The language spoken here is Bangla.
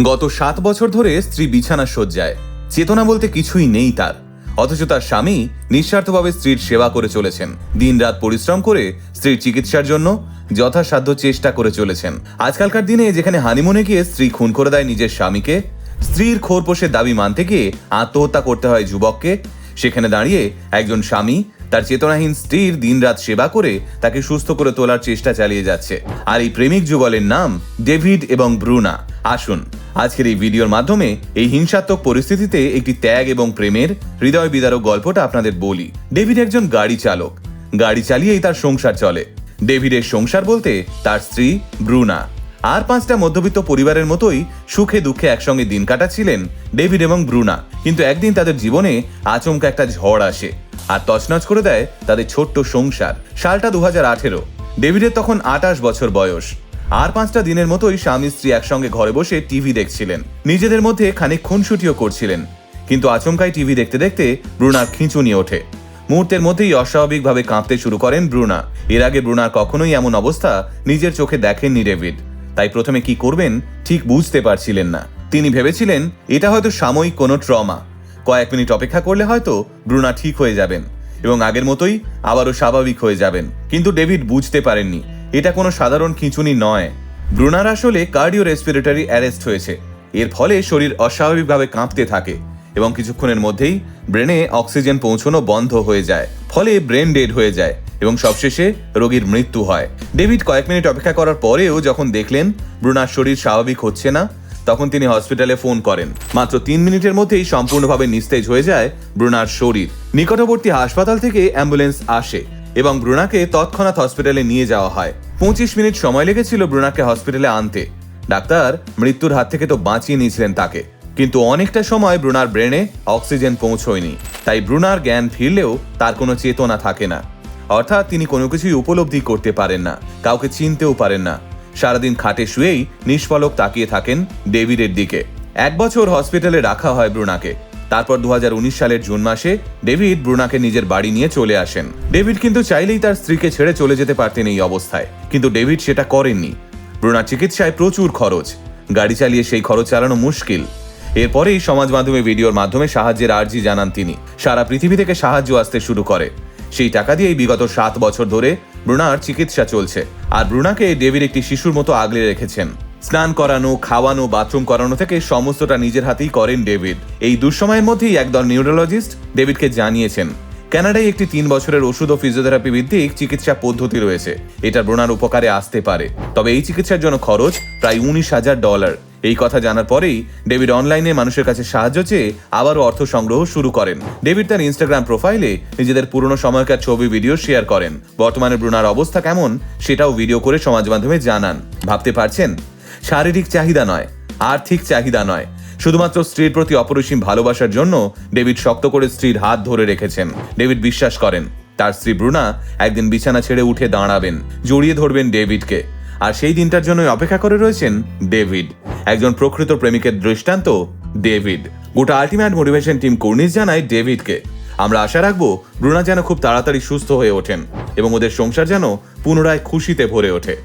গত সাত বছর ধরে স্ত্রী বিছানা শয্যায়। চেতনা বলতে কিছুই নেই তার। অথচ তার স্বামী নিঃস্বার্থভাবে স্ত্রীর সেবা করে চলেছেন। দিনরাত পরিশ্রম করে স্ত্রীর চিকিৎসার জন্য যথাসাধ্য চেষ্টা করে চলেছেন। আজকালকার দিনে যেখানে হানিমুনে গিয়ে স্ত্রী খুন করে দেয় নিজের স্বামীকে, স্ত্রীর খোরপোশের দাবি মানতে গিয়ে আত্মহত্যা করতে হয় যুবককে। সেখানে দাঁড়িয়ে একজন স্বামী তার চেতনাহীন স্ত্রীর দিনরাত সেবা করে তাকে সুস্থ করে তোলার চেষ্টা চালিয়ে যাচ্ছে। আর এই প্রেমিক যুগলের নাম ডেভিড এবং ব্রুনা। আসুন আজকের এই ভিডিওর মাধ্যমে এই হিংসাত্মক পরিস্থিতিতে একটি ত্যাগ এবং প্রেমের হৃদয় বিদারক গল্পটা আপনাদের বলি। ডেভিড একজন গাড়ি চালক। গাড়ি চালিয়েই তার সংসার চলে। ডেভিডের সংসার বলতে তার স্ত্রী, ব্রুনা। আর পাঁচটা মধ্যবিত্ত পরিবারের মতোই সুখে দুঃখে একসঙ্গে দিন কাটাচ্ছিলেন ডেভিড এবং ব্রুনা। কিন্তু একদিন তাদের জীবনে আচমকা একটা ঝড় আসে আর তছনছ করে দেয় তাদের ছোট্ট সংসার, সালটা দু হাজার আঠেরো। ডেভিডের তখন আটাশ বছর বয়স। আর পাঁচটা দিনের মতোই স্বামী স্ত্রী একসঙ্গে ঘরে বসে টিভি দেখছিলেন। নিজেদের মধ্যে খানিক খুনসুটিও করছিলেন। কিন্তু আচমকাই টিভি দেখতে দেখতে ব্রুনার খিঁচুনি ওঠে। মুহূর্তের মধ্যেই অস্বাভাবিকভাবে কাঁপতে শুরু করেন ব্রুনা। এর আগে ব্রুনার কখনোই এমন অবস্থা নিজের চোখে দেখেননি ডেভিড। তাই প্রথমে কি করবেন ঠিক বুঝতে পারছিলেন না। তিনি ভেবেছিলেন, এটা হয়তো সাময়িক কোনো ট্রমা। কয়েক মিনিট অপেক্ষা করলে হয়তো ব্রুনা ঠিক হয়ে যাবেন এবং আগের মতোই আবারও স্বাভাবিক হয়ে যাবেন। কিন্তু ডেভিড বুঝতে পারেননি। এটা কোনো সাধারণ খিঁচুনি নয়। ব্রুনার আসলে কার্ডিও রেসপিরেটরি অ্যারেস্ট হয়েছে। এর ফলে শরীর অস্বাভাবিকভাবে কাঁপতে থাকে এবং কিছুক্ষণের মধ্যেই ব্রেনে অক্সিজেন পৌঁছানো বন্ধ হয়ে যায়। ফলে ব্রেন ডেড হয়ে যায় এবং সবশেষে রোগীর মৃত্যু হয়। ডেভিড কয়েক মিনিট অপেক্ষা করার পরেও যখন দেখলেন ব্রুনার শরীর স্বাভাবিক হচ্ছে না, তখন তিনি হসপিটালে ফোন করেন। মাত্র তিন মিনিটের মধ্যেই সম্পূর্ণভাবে নিস্তেজ হয়ে যায় ব্রুনার শরীর। নিকটবর্তী হাসপাতাল থেকে অ্যাম্বুলেন্স আসে। এবং ব্রুনাকে তৎক্ষণাৎ হসপিটালে নিয়ে যাওয়া হয়। পঁচিশ মিনিট সময় লেগেছিল ব্রুনাকে হসপিটালে আনতে। ডাক্তার মৃত্যুর হাত থেকে তো বাঁচিয়ে নিয়েছিলেন তাকে। কিন্তু অনেকটা সময় ব্রুনার ব্রেনে অক্সিজেন পৌঁছয়নি। তাই ব্রুনার জ্ঞান ফিরলেও তার কোনো চেতনা থাকে না। অর্থাৎ তিনি কোনো কিছুই উপলব্ধি করতে পারেন না, কাউকে চিনতেও পারেন না। সারাদিন খাটে শুয়েই নিষ্ফলক তাকিয়ে থাকেন ডেভিডের দিকে। এক বছর হসপিটালে রাখা হয় ব্রুনাকে। তারপর দুহাজার উনিশ সালের জুন মাসে ডেভিড ব্রুনাকে নিজের বাড়ি নিয়ে চলে আসেন। ডেভিড কিন্তু চাইলেই তার স্ত্রীকে ছেড়ে চলে যেতে পারতেন এই অবস্থায়। কিন্তু ডেভিড সেটা করেননি। ব্রুনার চিকিৎসায় প্রচুর খরচ। গাড়ি চালিয়ে সেই খরচ চালানো মুশকিল। এরপরেই সমাজ মাধ্যমে ভিডিওর মাধ্যমে সাহায্যের আর্জি জানান তিনি। সারা পৃথিবী থেকে সাহায্য আসতে শুরু করে। সেই টাকা দিয়েই বিগত সাত বছর ধরে ব্রুনার চিকিৎসা চলছে। আর ব্রুনাকে ডেভিড একটি শিশুর মতো আগলে রেখেছেন। স্নান করানো, খাওয়ানো, বাথরুম করানো থেকে সমস্তটা নিজের হাতেই করেন ডেভিড। এই দুঃসময়ের মধ্যেই একদল নিউরোলজিস্ট ডেভিডকে জানিয়েছেন, কানাডায় একটি তিন বছরের ওষুধ ও ফিজিওথেরাপি ভিত্তিক চিকিৎসা পদ্ধতি রয়েছে। এটা ব্রোনার উপকারে আসতে পারে। তবে এই চিকিৎসার জন্য খরচ প্রায় উনিশ হাজার ডলার। এই কথা জানার পরেই ডেভিড অনলাইনে মানুষের কাছে সাহায্য চেয়ে আবারও অর্থ সংগ্রহ শুরু করেন। ডেভিড তার ইনস্টাগ্রাম প্রোফাইলে নিজেদের পুরনো সময়কার ছবি, ভিডিও শেয়ার করেন। বর্তমানে ব্রুনার অবস্থা কেমন সেটাও ভিডিও করে সমাজ মাধ্যমে জানান। ভাবতে পারছেন? শারীরিক চাহিদা নয়, আর্থিক চাহিদা নয়। শুধুমাত্র স্ত্রীর প্রতি অপরিসীম ভালোবাসার জন্য ডেভিড শক্ত করে স্ত্রীর হাত ধরে রেখেছেন। ডেভিড বিশ্বাস করেন, তার স্ত্রী ব্রুনা একদিন বিছানা ছেড়ে উঠে দাঁড়াবেন, জড়িয়ে ধরবেন ডেভিডকে। আর সেই দিনটার জন্যই অপেক্ষা করে রয়েছেন ডেভিড। একজন প্রকৃত প্রেমিকের দৃষ্টান্ত ডেভিড। গোটা আলটিমেট মোটিভেশন টিম কর্নিস জানায় ডেভিডকে। আমরা আশা রাখব, ব্রুনা যেন খুব তাড়াতাড়ি সুস্থ হয়ে ওঠেন এবং ওদের সংসার যেন পুনরায় খুশিতে ভরে ওঠে।